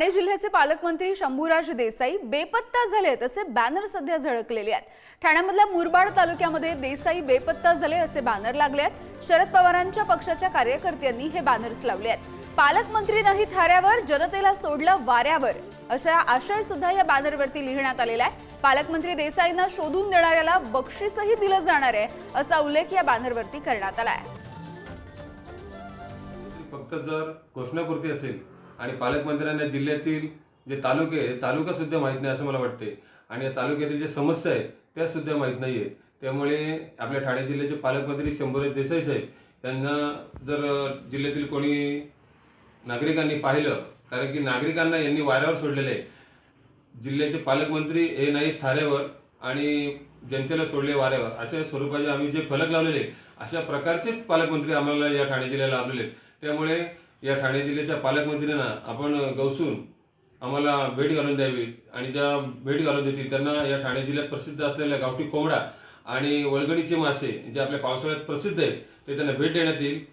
ठाणे जिल्ह्याचे पालकमंत्री शंभूराज देसाई बेपत्ता झाले असे बॅनर सध्या झळकलेले आहेत. ठाण्यामधल्या मुरबाड तालुक्यामध्ये देसाई बेपत्ता झाले असे बॅनर लागले आहेत. शरद पवारांच्या पक्षाच्या कार्यकर्त्यांनी हे बॅनर्स लावले आहेत. पालकमंत्री नाही थाऱ्यावर जनतेला सोडलं वाऱ्यावर. अशा आशय सुद्धा या बॅनरवरती लिहिण्यात आलेला आहे पालकमंत्री देसाईंना शोधून देणाऱ्याला बक्षीसही दिलं जाणार आहे असा उल्लेख या बॅनरवरती करण्यात आला आहे. फक्त जर घोषणापुरती असेल आणि पालकमंत्र्यांना जिल्ह्यातील जे तालुके आहे तालुका सुद्धा माहीत नाही असं मला वाटते आणि या तालुक्यातील जे समस्या आहेत त्या सुद्धा माहीत नाही आहे त्यामुळे आपल्या ठाणे जिल्ह्याचे पालकमंत्री शंभूराज देसाई साहेब यांना जर जिल्ह्यातील कोणी नागरिकांनी पाहिलं कारण की नागरिकांना यांनी वाऱ्यावर सोडलेलं आहे. जिल्ह्याचे पालकमंत्री हे नाहीत थाऱ्यावर आणि जनतेला सोडले वाऱ्यावर. अशा स्वरूपाचे आम्ही जे फलक लावलेले अशा प्रकारचेच पालकमंत्री आम्हाला या ठाणे जिल्ह्याला लाभलेले आहेत. त्यामुळे या ठाणे जिल्ह्याच्या पालकमंत्र्यांना आपण गौसून आम्हाला भेट घालून द्यावी. आणि ज्या भेट घालून देतील त्यांना या ठाणे जिल्ह्यात प्रसिद्ध असलेल्या गावठी कोंबडा आणि वळगणीचे मासे जे आपल्या पावसाळ्यात प्रसिद्ध आहेत ते त्यांना भेट देण्यात येईल.